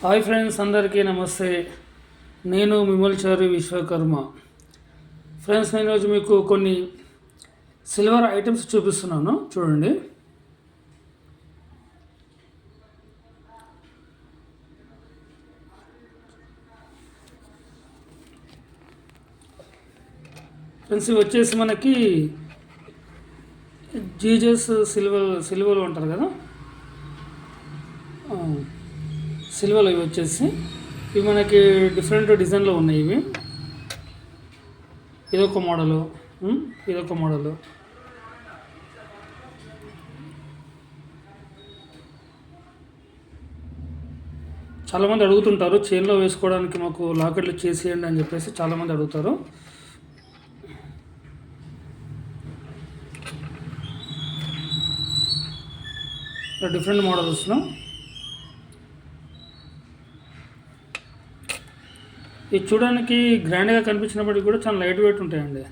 Hi friends అందరికీ నమస్తే. నేను మిమల్చారి విశ్వకర్మ. ఫ్రెండ్స్ నేను ఈరోజు మీకు కొన్ని సిల్వర్ ఐటమ్స్ చూపిస్తున్నాను. చూడండి. ఫ్రెండ్స్ ఇవి వచ్చేసి మనకి జీజస్ సిల్వర్ సిల్వర్ అంటారు కదా? సిల్వర్లో ఇవి వచ్చేసి. ఇవి మనకి డిఫరెంట్ డిజైన్లో ఉన్నాయి ఇవి. ఇదొక మోడలు. ఇదొక మోడలు. చాలామంది అడుగుతుంటారు చైన్లో వేసుకోవడానికి మాకు లాకెట్లు చేసేయండి అని చెప్పేసి చాలామంది అడుగుతారు. డిఫరెంట్ మోడల్స్లో. ఇది చూడడానికి గ్రాండ్గా కనిపించినప్పటికీ కూడా చాలా లైట్ వెయిట్ ఉంటాయండి.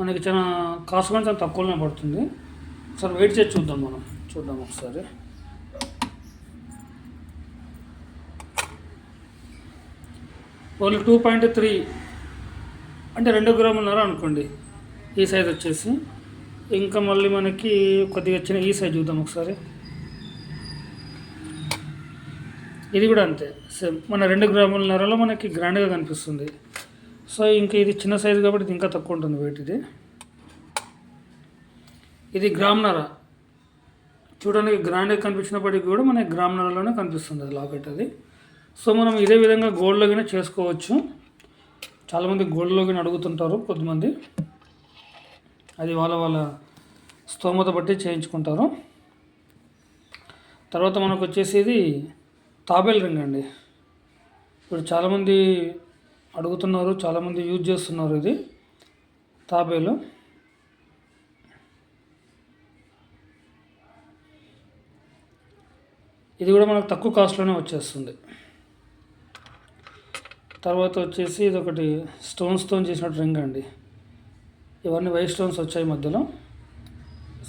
మనకి చాలా కాస్ట్ కూడా చాలా తక్కువనే పడుతుంది. ఒకసారి వెయిట్ చేసి చూద్దాం మనం. చూద్దాం ఒకసారి. ఓన్లీ టూ పాయింట్ త్రీ అంటే రెండు గ్రాములున్నర అనుకోండి ఈ సైజ్ వచ్చేసి. ఇంకా మళ్ళీ మనకి కొద్దిగా వచ్చిన ఈ సైజ్ చూద్దాం ఒకసారి. ఇది కూడా అంతే. సేమ్ మన రెండు గ్రాములన్నరలో మనకి గ్రాండ్గా కనిపిస్తుంది. సో ఇంకా ఇది చిన్న సైజు కాబట్టి ఇది ఇంకా తక్కువ ఉంటుంది వెయిట్ ఇది. ఇది గ్రామ్నర చూడడానికి గ్రాండ్గా కనిపించినప్పటికీ కూడా మనకి గ్రామ్నరలోనే కనిపిస్తుంది అది లాకెట్ అది. సో మనం ఇదే విధంగా గోల్డ్లోగానే చేసుకోవచ్చు. చాలామంది గోల్డ్లోగానే అడుగుతుంటారు కొద్దిమంది. అది వాళ్ళ వాళ్ళ స్తోమత బట్టి చేయించుకుంటారు. తర్వాత మనకు వచ్చేసి ఇది తాబేల్ రింగ్ అండి. ఇప్పుడు చాలామంది అడుగుతున్నారు చాలామంది యూజ్ చేస్తున్నారు ఇది తాబేలు. ఇది కూడా మనకు తక్కువ కాస్ట్లోనే వచ్చేస్తుంది. తర్వాత వచ్చేసి ఇది ఒకటి స్టోన్స్తో చేసినట్టు రింగ్ అండి. ఇవన్నీ వైట్ స్టోన్స్ వచ్చాయి మధ్యలో.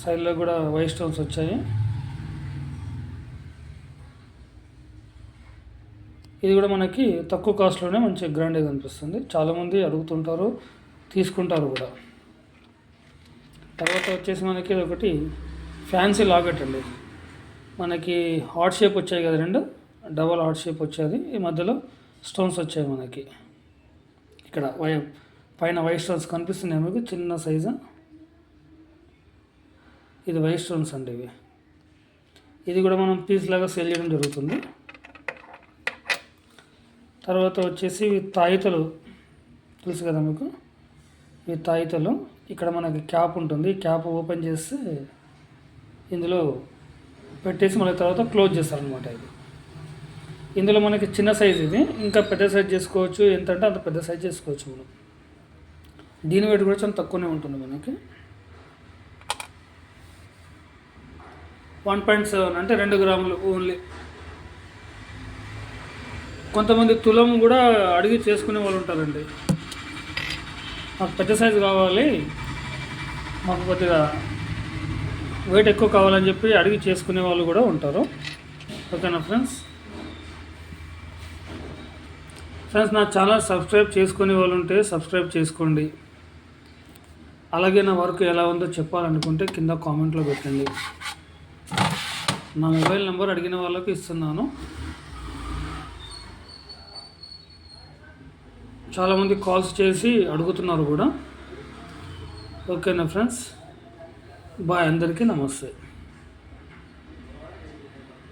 సైడ్లో కూడా వైట్ స్టోన్స్ వచ్చాయి. ఇది కూడా మనకి తక్కువ కాస్ట్లోనే మంచి గ్రాండ్గా కనిపిస్తుంది. చాలామంది అడుగుతుంటారు తీసుకుంటారు కూడా. తర్వాత వచ్చేసి మనకి ఇది ఒకటి ఫ్యాన్సీ లాకెట్ అండి. మనకి హార్ట్ షేప్ వచ్చాయి కదా రెండు డబల్ హార్ట్ షేప్ వచ్చేది. ఈ మధ్యలో స్టోన్స్ వచ్చాయి మనకి. ఇక్కడ వై పైన వైట్ స్టోన్స్ కనిపిస్తున్నాయి మీకు చిన్న సైజు ఇది వైట్ స్టోన్స్ అండి ఇవి. ఇది కూడా మనం పీస్ లాగా సేల్ చేయడం జరుగుతుంది. తర్వాత వచ్చేసి ఇవి తాయితలు తెలుసు కదా మీకు? ఈ తాయితలు ఇక్కడ మనకి క్యాప్ ఉంటుంది. క్యాప్ ఓపెన్ చేస్తే ఇందులో పెట్టేసి మళ్ళీ తర్వాత క్లోజ్ చేస్తారనమాట ఇది. ఇందులో మనకి చిన్న సైజ్ ఇది. ఇంకా పెద్ద సైజ్ చేసుకోవచ్చు. ఎంత అంటే అంత పెద్ద సైజ్ చేసుకోవచ్చు మనం. దీని వెయిట్ కూడా చాలా తక్కువనే ఉంటుంది మనకి. వన్ పాయింట్ సెవెన్ అంటే రెండు గ్రాములు ఓన్లీ కొంతమంది తులం కూడా అడిగి చేసుకునే వాళ్ళు ఉంటారండి. మాకు పెద్ద సైజు కావాలి. మాకు కొద్దిగా వెయిట్ ఎక్కువ కావాలని చెప్పి అడిగి చేసుకునే వాళ్ళు కూడా ఉంటారు. ఓకేనా ఫ్రెండ్స్? ఫ్రెండ్స్ నా ఛానల్ సబ్స్క్రైబ్ చేసుకునే వాళ్ళు ఉంటే సబ్స్క్రైబ్ చేసుకోండి. అలాగే నా వర్క్ ఎలా ఉందో చెప్పాలనుకుంటే కింద కామెంట్లో పెట్టండి. నా మొబైల్ నెంబర్ అడిగిన వాళ్ళకి ఇస్తున్నాను. చాలామంది కాల్స్ చేసి అడుగుతున్నారు కూడా. ఓకేనా ఫ్రెండ్స్? బాయ్ అందరికీ నమస్తే.